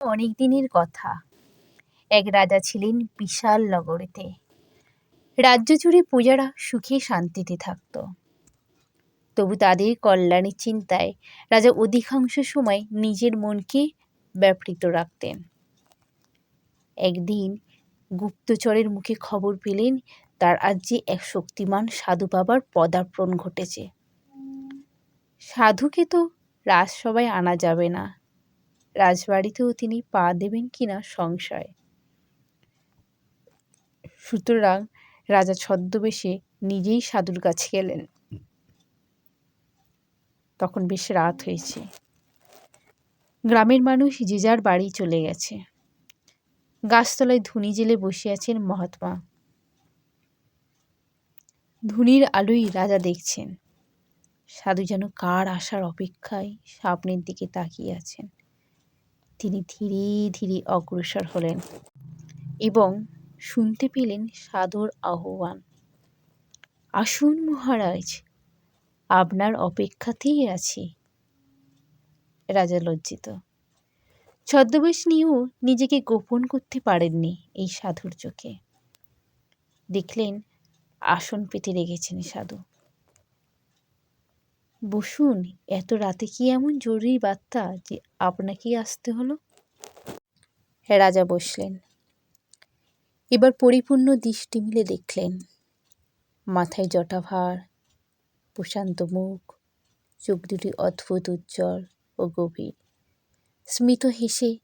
অনেক দিনের কথা। এক রাজা ছিলেন বিশাল নগরীতে। রাজ্য জুড়ে প্রজারা সুখে শান্তিতে থাকত। তবু তাদের কল্যাণের চিন্তায় রাজা অধিকাংশ সময় নিজের মনকে ব্যাপৃত রাখতেন। একদিন গুপ্তচরের মুখে খবর পেলেন, তার রাজ্যে এক শক্তিমান সাধু বাবার পদার্পণ ঘটেছে। সাধুকে তো রাজসভায় আনা যাবে না। রাজবাড়িতেও তিনি পা দেবেন কিনা সংশয়। সুতরাং রাজা ছদ্মবেশে নিজেই সাধুর কাছে গেলেন। তখন বেশ রাত হয়েছে। গ্রামের মানুষ যে যার বাড়ি চলে গেছে। গাছতলায় ধুনি জেলে বসে আছেন মহাত্মা। ধুনির আলোই রাজা দেখছেন। সাধু যেন কার আসার অপেক্ষায় সামনের দিকে তাকিয়ে আছেন। তিনি ধীরে ধীরে অগ্রসর হলেন এবং শুনতে পেলেন সাধুর আহ্বান। আসুন মহারাজ, আপনার অপেক্ষাতেই আছি। রাজা লজ্জিত। ছদ্মবেশ নিয়েও নিজেকে গোপন করতে পারেননি এই সাধুর চোখে। দেখলেন আসন পেতে রেখেছেন সাধু। বসুন, এত রাতে কি এমন জরুরি বার্তা যে আপনাকেই আসতে হলো? রাজা বসলেন। এবার পরিপূর্ণ দৃষ্টি মিলে দেখলেন। মাথায় জটাভার, প্রশান্ত মুখ, চোখ দুটি অদ্ভুত উজ্জ্বল ও গভীর। স্মিত হেসে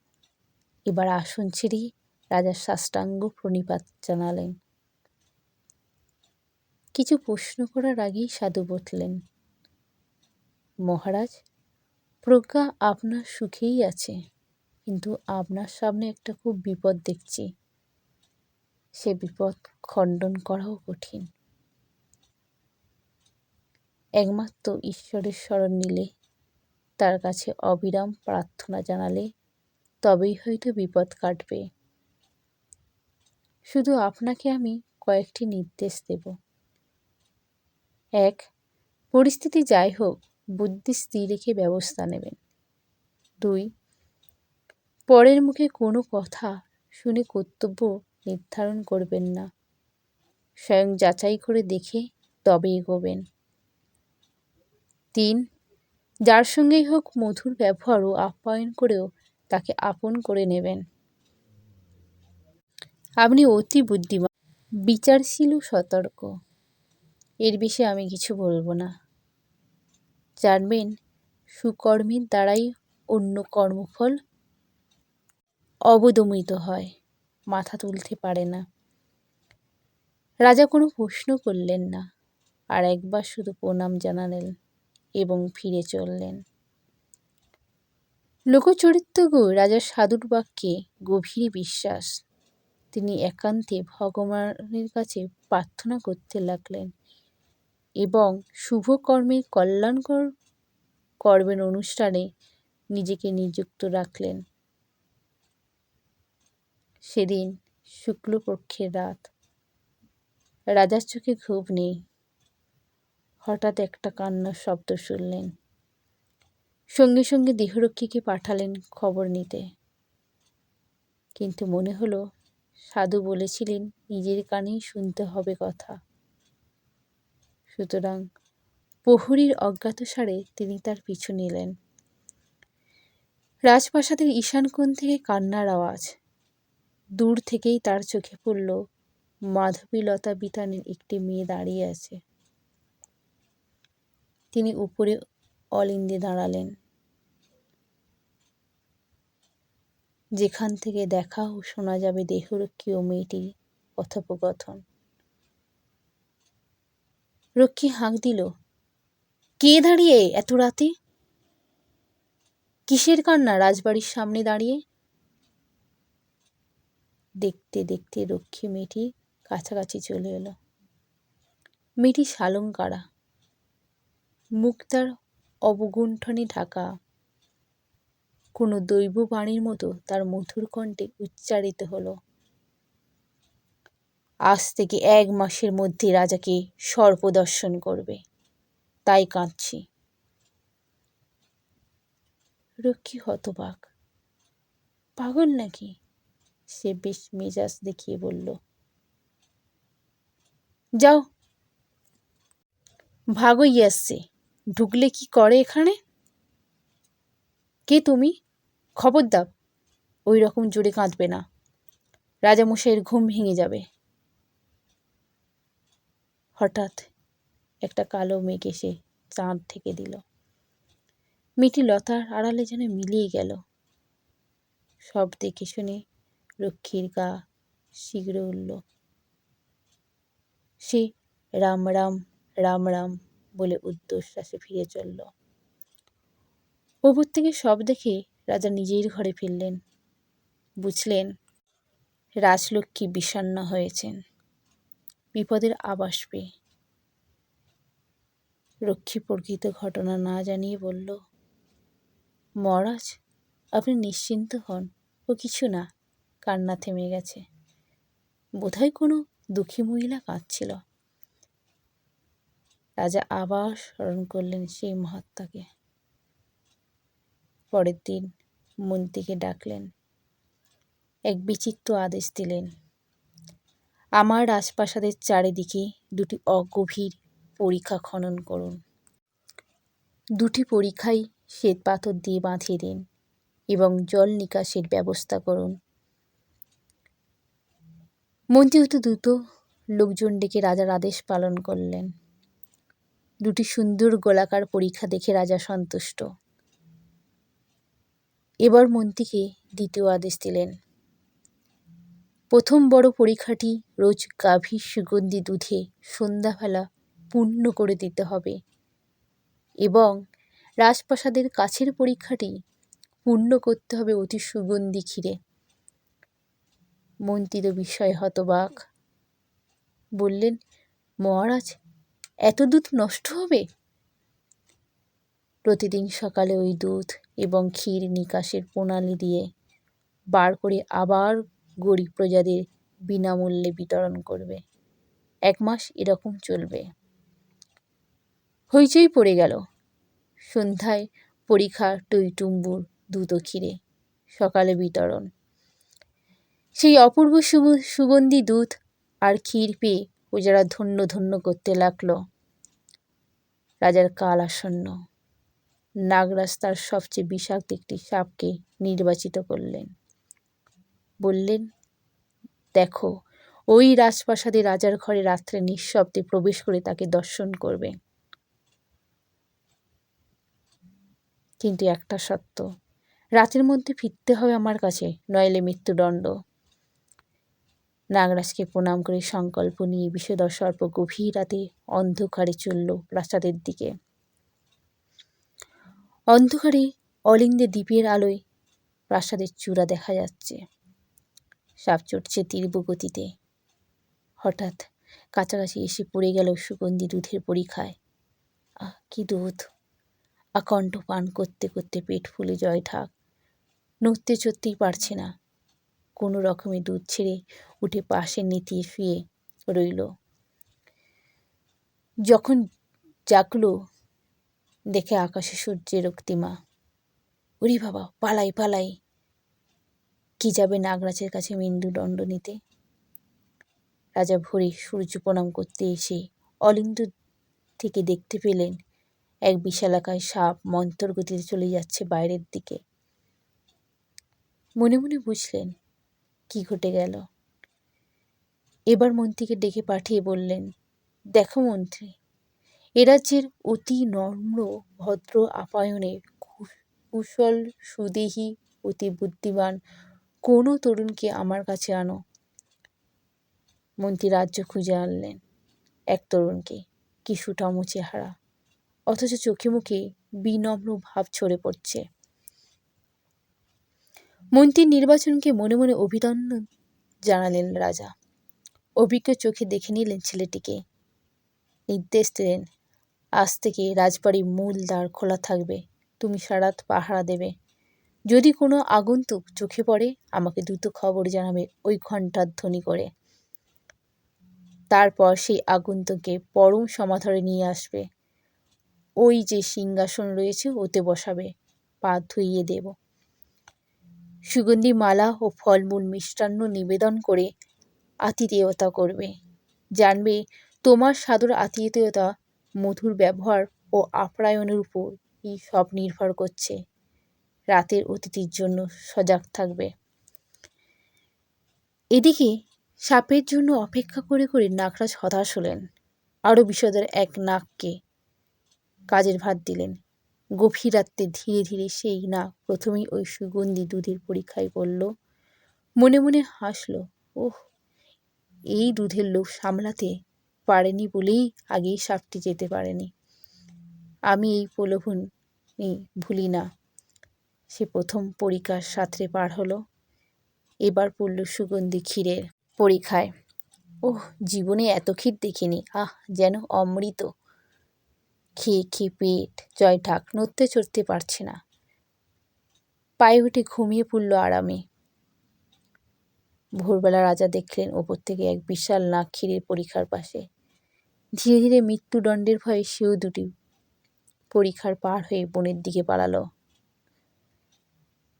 এবার আসন ছেড়ে রাজার সাষ্টাঙ্গ প্রণিপাত জানালেন। কিছু প্রশ্ন করার আগেই সাধু বললেন মহারাজ, প্রজ্ঞা আপনার সুখেই আছে, কিন্তু আপনার সামনে একটা খুব বিপদ দেখছি। সে বিপদ খণ্ডন করাও কঠিন। একমাত্র ঈশ্বরের স্মরণ নিলে, তার কাছে অবিরাম প্রার্থনা জানালে, তবেই হয়তো বিপদ কাটবে। শুধু আপনাকে আমি কয়েকটি নির্দেশ দেব। এক, পরিস্থিতি যাই হোক বুদ্ধি স্থির রেখে ব্যবস্থা নেবেন। দুই, পরের মুখে কোনো কথা শুনে কর্তব্য নির্ধারণ করবেন না। স্বয়ং যাচাই করে দেখে তবে এগোবেন। তিন, যার সঙ্গেই হোক মধুর ব্যবহার ও আপ্যায়ন করেও তাকে আপন করে নেবেন। আপনি অতি বুদ্ধিমান, বিচারশীল ও সতর্ক। এর বিষয়ে আমি কিছু বলব না। জানবেন, সুকর্মের দ্বারাই অন্য কর্মফল অবদমিত হয়, মাথা তুলতে পারে না। রাজা কোনো প্রশ্ন করলেন না, আর একবার শুধু প্রণাম জানালেন এবং ফিরে চললেন। লোকচরিত্রগো রাজার সাধুর বাক্যে গভীর বিশ্বাস। তিনি একান্তে ভগবানের কাছে প্রার্থনা করতে লাগলেন। এবং শুভ কর্মে কল্যাণকর কর্মের অনুষ্ঠানে নিজেকে নিযুক্ত রাখলেন। সেদিন শুক্লপক্ষের রাত। রাজার চোখে ঘুম নেই। হঠাৎ একটা কান্নার শব্দ শুনলেন। সঙ্গে সঙ্গে দেহরক্ষীকে পাঠালেন খবর নিতে। কিন্তু মনে হলো সাধু বলেছিলেন, নিজের কানেই শুনতে হবে কথা। সুতরাং প্রহরীর অজ্ঞাতসারে তিনি তার পিছু নিলেন। রাজপ্রাসাদের ঈশান কোণ থেকে কান্নার আওয়াজ। দূর থেকেই তার চোখে পড়ল মাধবীলতা বিতানের একটি মেয়ে দাঁড়িয়ে আছে। তিনি উপরে অলিন্দে দাঁড়ালেন। যেখান থেকে দেখা ও শোনা যাবে দেহরক্ষী ও মেয়েটির কথোপকথন। রক্ষী হাঁক দিল, কে দাঁড়িয়ে এত রাতে? কিসের কান্না রাজবাড়ির সামনে দাঁড়িয়ে? দেখতে দেখতে রক্ষী মেয়েটি কাছাকাছি চলে এলো। মেয়েটি শালঙ্কারা মুখ তার অবগুণ্ঠনে ঢাকা। কোনো দৈব বাণীর মতো তার মধুর কণ্ঠে উচ্চারিত হলো আজ থেকে এক মাসের মধ্যে রাজাকে সর্পদর্শন করবে। তাই কাঁদছি। রক্ষী হতবাক। পাগল নাকি? সে বেশ মেজাজ দেখিয়ে বলল। যাও। ভাগই আসছে। ঢুকলে কি করে এখানে? কে তুমি? খবর দাও ওই রকম জোরে কাঁদবে না। রাজামশাইয়ের ঘুম ভেঙে যাবে। হঠাৎ একটা কালো মেঘ এসে চাঁদ থেকে দিল। মেয়েটি লতার আড়ালে যেন মিলিয়ে গেল। সব দেখে শুনে রক্ষীর গা শিগড়ে উঠল। সে রাম রাম রাম রাম বলে উদ্ধশ্বাসে ফিরে চলল। ওপর থেকে সব দেখে রাজা নিজের ঘরে ফিরলেন। বুঝলেন, রাজলক্ষ্মী বিষণ্ণ হয়েছেন। বিপদের আবাস পেয়ে। রক্ষী প্রকৃত ঘটনা না জানিয়ে বলল, মহারাজ, আপনি নিশ্চিন্ত হন, ও কিছু না, কান্না থেমে গেছে। বোধহয় কোনো দুঃখী মহিলা কাঁদছিল। রাজা আবার স্মরণ করলেন সেই মহাত্মাকে। পরের দিন মন্ত্রীকে ডাকলেন, এক বিচিত্র আদেশ দিলেন আমার রাজপ্রাসাদের চারিদিকে দুটি অগভীর পরীক্ষা খনন করুন। দুটি পরীক্ষাই শ্বেত পাথর দিয়ে বাঁধিয়ে দিন এবং জল নিকাশের ব্যবস্থা করুন। মন্ত্রী হতে দ্রুত, লোকজন ডেকে রাজার আদেশ পালন করলেন। দুটি সুন্দর গোলাকার পরীক্ষা দেখে রাজা সন্তুষ্ট। এবার মন্ত্রীকে দ্বিতীয় আদেশ দিলেন। প্রথম বড় পরীক্ষাটি রোজ গাভীর সুগন্ধি দুধে সন্ধ্যাবেলা পূর্ণ করে দিতে হবে। এবং রাজপ্রাসাদের কাছের পরীক্ষাটি পূর্ণ করতে হবে অতি সুগন্ধি ক্ষীরে। মন্ত্রী তো বিষয় হতবাক। বললেন, মহারাজ, এত দুধ নষ্ট হবে? প্রতিদিন সকালে ওই দুধ এবং ক্ষীর নিকাশের প্রণালী দিয়ে বার করে আবার গরিব প্রজাদের বিনামূল্যে বিতরণ করবে। এক মাস এরকম চলবে। হইচই পড়ে গেল। সন্ধ্যায় পরীক্ষা টুম্বুর দুধ ক্ষীরে সকালে বিতরণ। সেই অপূর্ব সুগন্ধি দুধ আর ক্ষীর পেয়ে প্রজারা ধন্য ধন্য করতে লাগল, রাজার কাল আসন্ন। নাগরাজ তার সবচেয়ে বিষাক্ত একটি সাপকে নির্বাচিত করলেন। বললেন, দেখো, ওই রাজপ্রাসাদে রাজার ঘরে রাত্রে নিঃশব্দে প্রবেশ করে তাকে দর্শন করবে। কিন্তু একটা সত্য, রাতের মধ্যে ফিরতে হবে আমার কাছে, নইলে মৃত্যুদণ্ড। নাগরাজকে প্রণাম করে সংকল্প নিয়ে বিষধর সর্প গভীর রাতে অন্ধকারে চলল প্রাসাদের দিকে। অন্ধকারে অলিন্দে দ্বীপের আলোয় প্রাসাদের চূড়া দেখা যাচ্ছে। সাপ তীব্র গতিতে হঠাৎ কাছাকাছি এসে পড়ে গেল সুগন্ধি দুধের পরীক্ষায়। আহ, কি দুধ? আকণ্ঠ পান করতে করতে পেট ফুলে জয় ঠাক নড়তে চড়তেই পারছে না। কোনো রকমে দুধ ছেড়ে উঠে পাশে নেতিয়ে শুয়ে রইল। যখন জাগলো, দেখে আকাশে সূর্যের রক্তিমা ওরে বাবা, পালাই পালাই। কি যাবে নাগরাজের কাছে দণ্ড নিতে? রাজা ভোরে সূর্য প্রণাম করতে এসে অলিন্দ থেকে দেখতে পেলেন, এক বিশালাকায় সাপ মন্তর গতিতে চলে যাচ্ছে বাইরের দিকে। মনে মনে বুঝলেন, কি ঘটে গেল? এবার মন্ত্রীকে ডেকে পাঠিয়ে বললেন, দেখো মন্ত্রী, এ রাজ্যের অতি নম্র ভদ্র আপায়নে কুশল সুদেহী, অতি বুদ্ধিমান কোনো তরুণকে আমার কাছে আনো। মন্ত্রী রাজ্য খুঁজে আনলেন এক তরুণকে, কিছুটা মুছে হারা অথচ চোখে মুখে বিনম্র ভাব ছড়ে পড়ছে। মন্ত্রীর নির্বাচনকে মনে মনে অভিনন্দন জানালেন রাজা। অভিজ্ঞ চোখে দেখে নিলেন ছেলেটিকে। নির্দেশ দিলেন, আজ থেকে রাজবাড়ির মূল দ্বার খোলা থাকবে। তুমি সারাত পাহারা দেবে। যদি কোনো আগন্তুক চোখে পড়ে, আমাকে দ্রুত খবর জানাবে ওই ঘণ্টার ধ্বনি করে। তারপর সেই আগন্তুককে পরম সমাধারে নিয়ে আসবে। ওই যে সিংহাসন রয়েছে, ওতে বসাবে, পা ধুইয়ে দেব। সুগন্ধি মালা ও ফলমূল মিষ্টান্ন নিবেদন করে আতিথেয়তা করবে। জানবে, তোমার সাদর আতিথেয়তা, মধুর ব্যবহার ও আপ্যায়নের উপর এই সব নির্ভর করছে। রাতের অতিথির জন্য সজাগ থাকবে। এদিকে সাপের জন্য অপেক্ষা করে করে নাকরাজ হতাশ হলেন। আরও বিষদের এক নাককে কাজের ভাত দিলেন। গভীর রাত্রে ধীরে ধীরে সেই না প্রথমেই ওই সুগন্ধি দুধের পরীক্ষায় পড়ল। মনে মনে হাসলো, ওহ, এই দুধের লোভ সামলাতে পারেনি বলেই আগেই সাপটি যেতে পারেনি। আমি এই প্রলোভন ভুলি না। সে প্রথম পরীক্ষার সাঁতরে পার হলো। এবার পড়ল সুগন্ধি ক্ষীরের পরীক্ষায়। ওহ, জীবনে এত ক্ষীর দেখিনি। আহ, যেন অমৃত। খেয়ে খেয়ে পেট জয় ঢাক, নড়তে চড়তে পারছে না। পায়ে উঠে ঘুমিয়ে পড়ল আরামে। ভোরবেলা রাজা দেখলেন ওপর থেকে এক বিশাল নাক ক্ষীরের পরীক্ষার পাশে। ধীরে ধীরে মৃত্যুদণ্ডের ভয়ে সেও দুটি পরীক্ষার পার হয়ে বনের দিকে পালালো।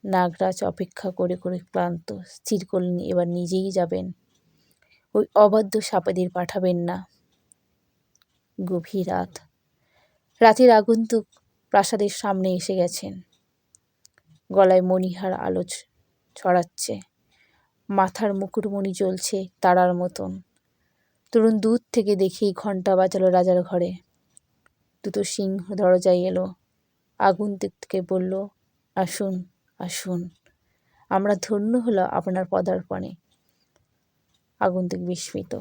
নাগরাজ অপেক্ষা করে করে ক্লান্ত, স্থির করলেন, এবার নিজেই যাবেন। ওই অবাধ্য সাপাদের পাঠাবেন না। গভীর রাত। রাতের আগন্তুক প্রাসাদের সামনে এসে গেছেন। গলায় মণিহার আলো ছড়াচ্ছে। মাথার মুকুটমণি জ্বলছে তারার মতন। তরুণ দূর থেকে দেখেই ঘণ্টা বাজালো রাজার ঘরে। দুটো সিংহ দরজায় এলো। আগন্তুককে বলল, আসুন। আসুন আমরা ধন্য হলো আপনার পদার্পণে। আগন্তুক বিস্মিত।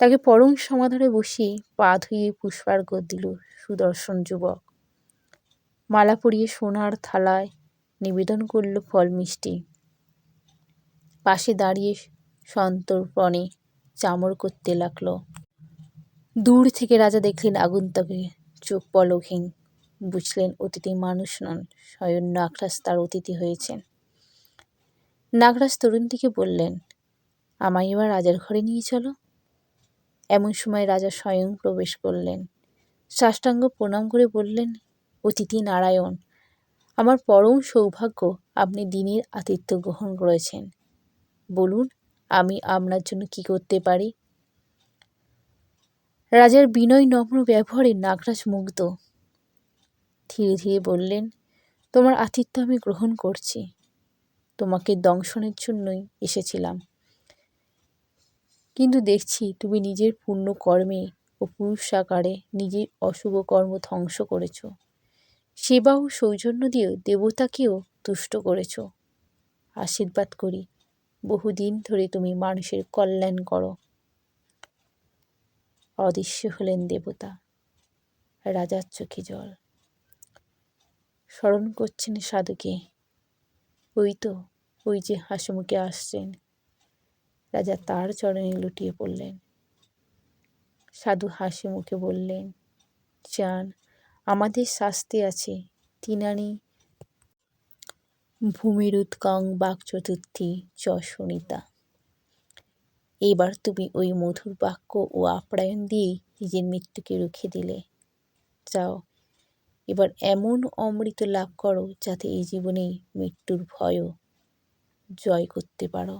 তাকে পরম সমাধানে বসিয়ে পা ধুয়ে পুষ্পার্ঘ দিল সুদর্শন যুবক। মালা পরিয়ে সোনার থালায় নিবেদন করল ফল মিষ্টি। পাশে দাঁড়িয়ে সন্তর্পণে চামড় করতে লাগল। দূর থেকে রাজা দেখলেন আগন্তুকে চোখ পলকহীন। বুঝলেন, অতিথি মানুষ নন, স্বয়ং নাগরাজ তার অতিথি হয়েছেন। নাগরাজ তরুণটিকে বললেন, আমায় এবার রাজার ঘরে নিয়ে চলো। এমন সময় রাজা স্বয়ং প্রবেশ করলেন। সাষ্টাঙ্গ প্রণাম করে বললেন, অতিথি নারায়ণ, আমার পরম সৌভাগ্য আপনি দিনের আতিথ্য গ্রহণ করেছেন। বলুন, আমি আপনার জন্য কি করতে পারি? রাজার বিনয়, নম্র ব্যবহারে নাগরাজ মুগ্ধ। ধীরে ধীরে বললেন, তোমার আতিথ্য আমি গ্রহণ করছি। তোমাকে দংশনের জন্যই এসেছিলাম। কিন্তু দেখছি তুমি নিজের পূর্ণ কর্মে ও পুরুষাকারে নিজের অশুভ কর্ম ধ্বংস করেছ। সেবা ও সৌজন্য দিয়েও দেবতাকেও তুষ্ট করেছ। আশীর্বাদ করি, বহুদিন ধরে তুমি মানুষের কল্যাণ করো। অদৃশ্য হলেন দেবতা। রাজার চোখে জল। স্মরণ করছেন সাধুকে। ওই তো, ওই যে হাসিমুখে আসছেন। রাজা তার চরণে লুটিয়ে পড়লেন। সাধু হাসি মুখে বললেন চান আমাদের শাস্তি আছে। তিনানি ভূমির উৎকং বাক চতুর্থী চ সুনিতা। এবার তুমি ওই মধুর বাক্য ও আপ্যায়ন দিয়েই নিজের মৃত্যুকে রুখে দিলে। যাও এবার এমন অমৃত লাভ করো যাতে এই জীবনে মৃত্যুর ভয়ও জয় করতে পারো।